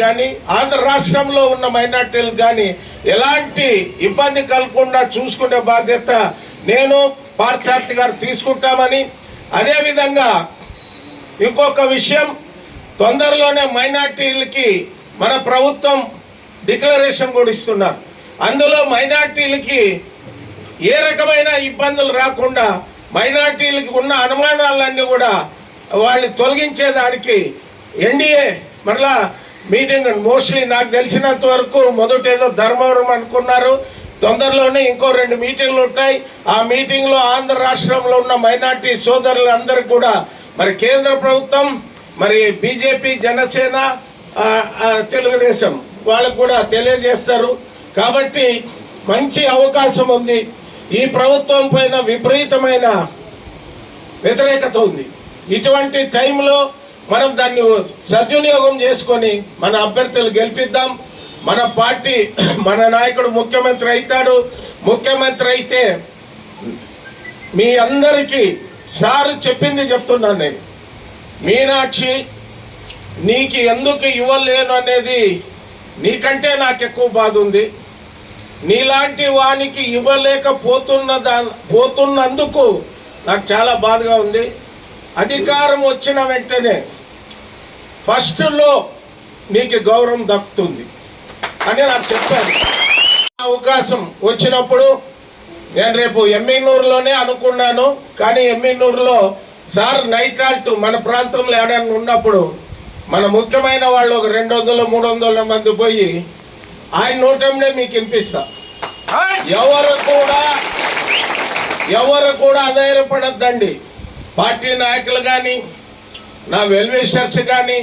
కానీ ఆంధ్ర రాష్ట్రంలో ఉన్న మైనార్టీలకు కానీ ఎలాంటి ఇబ్బంది కలగకుండా చూసుకునే బాధ్యత నేను పార్థసారథి గారు తీసుకుంటామని అదేవిధంగా ఇంకొక విషయం తొందరలోనే మైనార్టీలకి మన ప్రభుత్వం డిక్లరేషన్ కూడా ఇస్తున్నారు. అందులో మైనార్టీలకి ఏ రకమైన ఇబ్బందులు రాకుండా మైనార్టీలకి ఉన్న అనుమానాలన్నీ కూడా వాళ్ళు తొలగించేదానికి ఎన్డీఏ మరలా మీటింగ్ మోస్ట్లీ నాకు తెలిసినంత వరకు మొదట ఏదో ధర్మవరం అనుకున్నారు. తొందరలోనే ఇంకో రెండు మీటింగ్లు ఉంటాయి. ఆ మీటింగ్లో ఆంధ్ర రాష్ట్రంలో ఉన్న మైనార్టీ సోదరులందరూ కూడా మరి కేంద్ర ప్రభుత్వం మరి బీజేపీ జనసేన తెలుగుదేశం వాళ్ళకు కూడా తెలియజేస్తారు. కాబట్టి మంచి అవకాశం ఉంది. ఈ ప్రభుత్వం పైన విపరీతమైన వ్యతిరేకత ఉంది. ఇటువంటి టైంలో మనం దాన్ని సద్వినియోగం చేసుకొని మన అభ్యర్థులు గెలిపిద్దాం. మన పార్టీ మన నాయకుడు ముఖ్యమంత్రి అవుతాడు. ముఖ్యమంత్రి అయితే మీ అందరికీ సార్ చెప్పింది చెప్తున్నాను నేను. మీనాక్షి నీకు ఎందుకు ఇవ్వలేను అనేది నీకంటే నాకు ఎక్కువ బాధ ఉంది. నీలాంటి వానికి ఇవ్వలేకపోతున్న దా పోతున్నందుకు నాకు చాలా బాధగా ఉంది. అధికారం వచ్చిన వెంటనే ఫస్ట్లో నీకు గౌరవం దక్కుతుంది అని నాకు చెప్పారు. అవకాశం వచ్చినప్పుడు నేను రేపు ఎమ్మినూరులోనే అనుకున్నాను కానీ ఎమ్మినూరులో సార్ నైట్ ఆల్ట్ మన ప్రాంతంలో ఏడైనా ఉన్నప్పుడు మన ముఖ్యమైన వాళ్ళు ఒక రెండు వందలు మూడు వందల మంది పోయి ఆయన నోటంనే మీకు వినిపిస్తా. ఎవరు కూడా ఎవరు కూడా అధైర్యపడద్దండి. పార్టీ నాయకులు కానీ నా వెల్విషర్స్ కానీ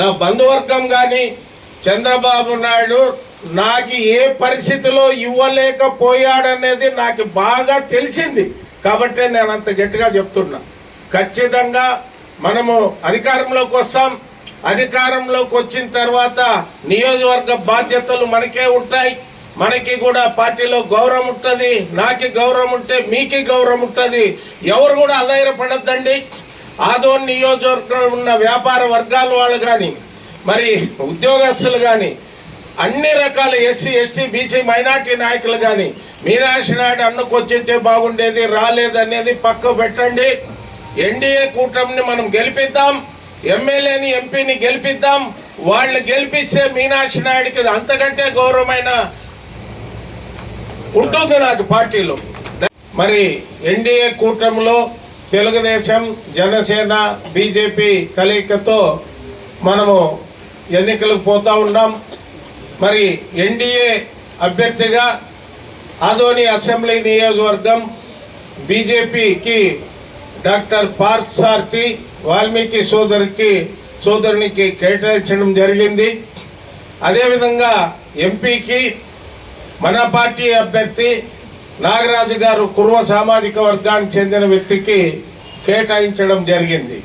నా బంధువర్గం కానీ చంద్రబాబు నాయుడు నాకు ఏ పరిస్థితిలో ఇవ్వలేకపోయాడనేది నాకు బాగా తెలిసింది. కాబట్టి నేను అంత గట్టిగా చెప్తున్నా. ఖచ్చితంగా మనము అధికారంలోకి వస్తాం. అధికారంలోకి వచ్చిన తర్వాత నియోజకవర్గ బాధ్యతలు మనకే ఉంటాయి. మనకి కూడా పార్టీలో గౌరవం ఉంటుంది నాకు గౌరవం ఉంటే మీకి గౌరవం ఉంటుంది. ఎవరు కూడా అధైర్యపడద్దండి. ఆదోన్ నియోజకవర్గంలో ఉన్న వ్యాపార వర్గాల వాళ్ళు కానీ మరి ఉద్యోగస్తులు కానీ అన్ని రకాల ఎస్సీ ఎస్టీ బీసీ మైనార్టీ నాయకులు కానీ మీనాక్షి నాయుడు అన్నకొచ్చింటే బాగుండేది రాలేదనేది పక్క పెట్టండి. ఎన్డీఏ కూటమిని మనం గెలిపిద్దాం ఎమ్మెల్యేని ఎంపీని గెలిపిద్దాం. వాళ్ళు గెలిపిస్తే మీనాక్షి నాయుడికి అంతకంటే గౌరవమైన ఉంటుంది నాకు పార్టీలో. మరి ఎన్డీఏ కూటమిలో తెలుగుదేశం జనసేన బీజేపీ కలయికతో మనము ఎన్నికలకు పోతా ఉన్నాం మరి ఎన్డీఏ అభ్యర్థిగా ఆదోని అసెంబ్లీ నియోజకవర్గం బీజేపీకి డాక్టర్ పార్థసార్థి వాల్మీకి సోదరికి సోదరునికి కేటాయించడం జరిగింది. అదేవిధంగా ఎంపీకి మన పార్టీ అభ్యర్థి నాగరాజు గారు కుర్వ సామాజిక వర్గానికి చెందిన వ్యక్తికి కేటాయించడం జరిగింది.